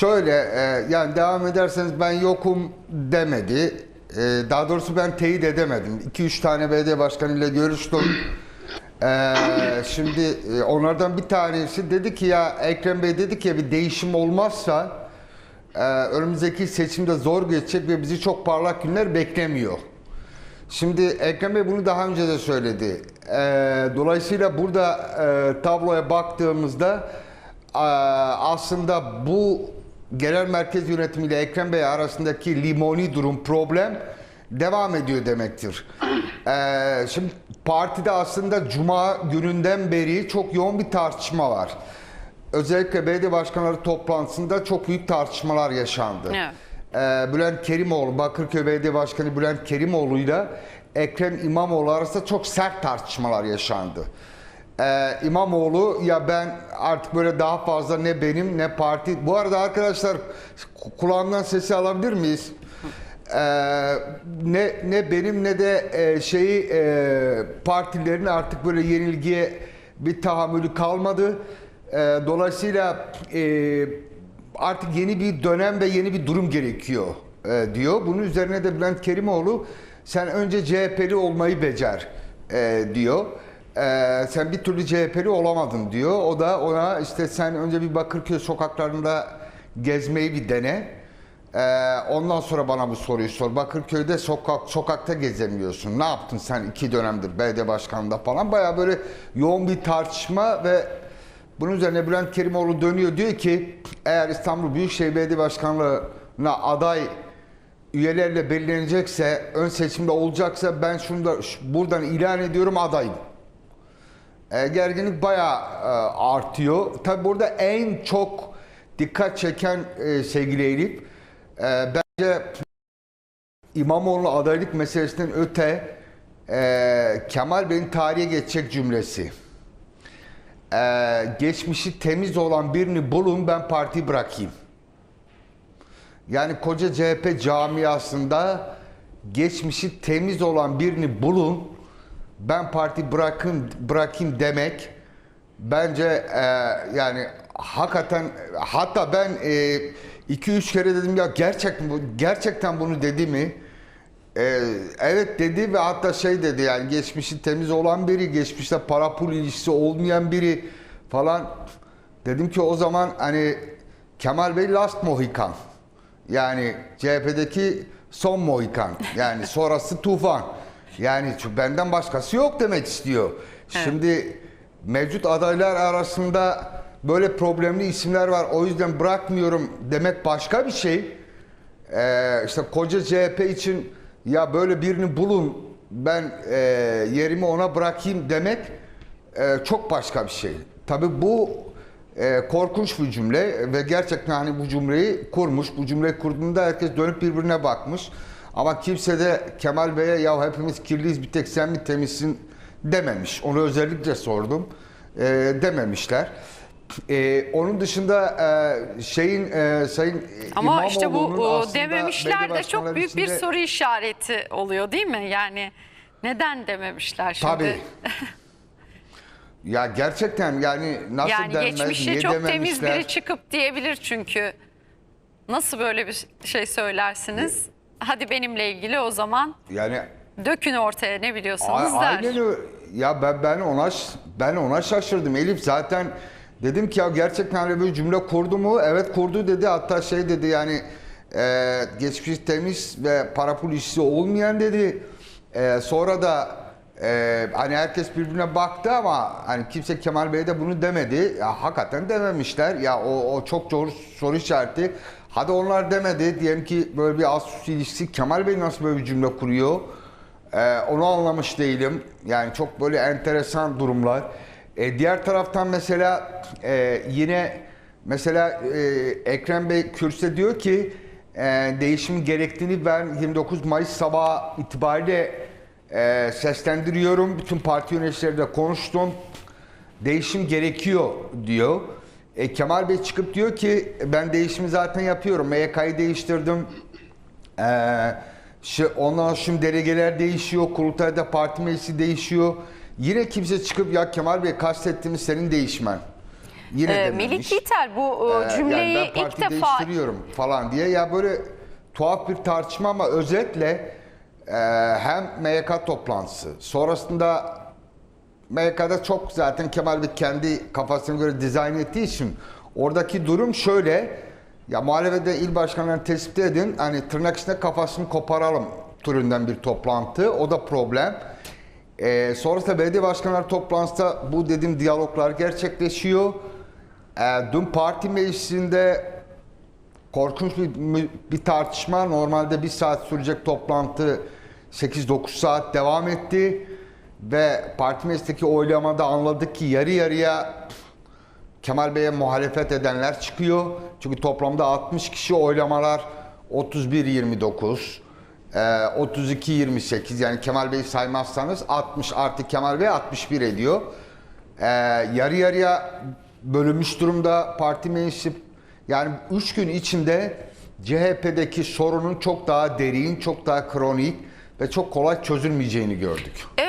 şöyle e, yani devam ederseniz ben yokum demedi. E, daha doğrusu ben teyit edemedim. 2-3 tane belediye başkanıyla görüştüm. E, şimdi e, onlardan bir tanesi dedi ki ya Ekrem Bey dedi ki bir değişim olmazsa e, önümüzdeki seçimde zor geçecek ve bizi çok parlak günler beklemiyor. Şimdi Ekrem Bey bunu daha önce de söyledi. Ee, dolayısıyla burada e, tabloya baktığımızda e, aslında bu genel merkez yönetimiyle Ekrem Bey arasındaki limoni durum problem devam ediyor demektir. Ee, şimdi partide aslında cuma gününden beri çok yoğun bir tartışma var. Özellikle belediye başkanları toplantısında çok büyük tartışmalar yaşandı. Evet. Ee, Bülent Kerimoğlu, Bakırköy Belediye Başkanı Bülent Kerimoğlu'yla Ekrem İmamoğlu arasında çok sert tartışmalar yaşandı. Ee, İmamoğlu ya ben artık böyle daha fazla ne benim ne parti. Bu arada arkadaşlar ku- kulağımdan sesi alabilir miyiz? Ee, ne ne benim ne de e, şeyi e, partilerin artık böyle yenilgiye bir tahammülü kalmadı. Ee, dolayısıyla e, artık yeni bir dönem ve yeni bir durum gerekiyor e, diyor. Bunun üzerine de Bülent Kerimoğlu sen önce CHP'li olmayı becer e, diyor. E, sen bir türlü CHP'li olamadın diyor. O da ona işte sen önce bir Bakırköy sokaklarında gezmeyi bir dene. E, ondan sonra bana bu soruyu sor. Bakırköy'de sokak sokakta gezemiyorsun. Ne yaptın sen iki dönemdir belediye başkanında falan. Baya böyle yoğun bir tartışma ve bunun üzerine Bülent Kerimoğlu dönüyor diyor ki eğer İstanbul Büyükşehir Belediye Başkanlığı'na aday üyelerle belirlenecekse, ön seçimde olacaksa ben şunu da buradan ilan ediyorum adayım. E, gerginlik bayağı e, artıyor. Tabi burada en çok dikkat çeken e, sevgili Elif, e, bence İmamoğlu adaylık meselesinden öte e, Kemal Bey'in tarihe geçecek cümlesi. E, geçmişi temiz olan birini bulun ben partiyi bırakayım. Yani koca CHP camiasında geçmişi temiz olan birini bulun ben parti bırakın bırakayım demek bence e, yani hakikaten hatta ben 2-3 kere dedim ya gerçek gerçekten bunu dedi mi? E, evet dedi ve hatta şey dedi yani geçmişi temiz olan biri, geçmişte para pul ilişkisi olmayan biri falan. Dedim ki o zaman hani Kemal Bey last Mohikan. Yani CHP'deki son Mohikan. Yani sonrası tufan. Yani şu benden başkası yok demek istiyor. Şimdi mevcut adaylar arasında böyle problemli isimler var. O yüzden bırakmıyorum demek başka bir şey. Ee, işte koca CHP için ya böyle birini bulun ben e, yerimi ona bırakayım demek e, çok başka bir şey. Tabii bu e, korkunç bir cümle ve gerçekten hani bu cümleyi kurmuş. Bu cümleyi kurduğunda herkes dönüp birbirine bakmış. Ama kimse de Kemal Bey'e ya hepimiz kirliyiz bir tek sen mi temizsin dememiş. Onu özellikle sordum. E, dememişler. E, onun dışında e, şeyin e, sayın Ama işte bu o, dememişler de çok büyük bir soru işareti oluyor değil mi? Yani neden dememişler şimdi? Tabii. Ya gerçekten yani nasıl yani denmez, niye çok temiz dememişler? biri çıkıp diyebilir çünkü. Nasıl böyle bir şey söylersiniz? Hadi benimle ilgili o zaman Yani dökün ortaya ne biliyorsanız a- der. aynen öyle. Ya ben ben ona ş- ben ona şaşırdım. Elif zaten dedim ki ya gerçekten öyle bir cümle kurdu mu? Evet kurdu dedi. Hatta şey dedi yani e, geçmiş temiz ve para pul işi olmayan dedi. E, sonra da e, hani herkes birbirine baktı ama hani kimse Kemal Bey de bunu demedi. Ya hakikaten dememişler. Ya o, o çok doğru soru işareti. Hadi onlar demedi. Diyelim ki böyle bir asus ilişkisi Kemal Bey nasıl böyle bir cümle kuruyor? Ee, onu anlamış değilim. Yani çok böyle enteresan durumlar. Ee, diğer taraftan mesela e, yine mesela e, Ekrem Bey Kürse diyor ki e, değişim gerektiğini ben 29 Mayıs sabahı itibariyle e, seslendiriyorum. Bütün parti yöneticileriyle konuştum. Değişim gerekiyor diyor. E, Kemal Bey çıkıp diyor ki ben değişimi zaten yapıyorum. MYK'yı değiştirdim. Ee, şu, ondan şimdi delegeler değişiyor, kurultayda parti meclisi değişiyor. Yine kimse çıkıp ya Kemal Bey kastettiğimiz senin değişmen. Yine Ee, dememiş. Melik Yiğiter bu e, cümleyi yani ben ilk parti defa değiştiriyorum falan diye ya böyle tuhaf bir tartışma ama özetle e, hem MYK toplantısı sonrasında MYK'da çok zaten Kemal Bey kendi kafasına göre dizayn ettiği için oradaki durum şöyle ya muhalefette il başkanlarını tespit edin hani tırnak içinde kafasını koparalım türünden bir toplantı o da problem. Ee, sonrasında belediye başkanları toplantısında bu dediğim diyaloglar gerçekleşiyor. Ee, dün parti meclisinde korkunç bir, bir tartışma. Normalde bir saat sürecek toplantı 8-9 saat devam etti. Ve parti meclisteki oylamada anladık ki yarı yarıya Kemal Bey'e muhalefet edenler çıkıyor. Çünkü toplamda 60 kişi oylamalar 31-29, e, 32-28 yani Kemal Bey'i saymazsanız 60 artı Kemal Bey 61 ediyor. E, yarı yarıya bölünmüş durumda parti meclisi. Yani 3 gün içinde CHP'deki sorunun çok daha derin, çok daha kronik ve çok kolay çözülmeyeceğini gördük. Evet.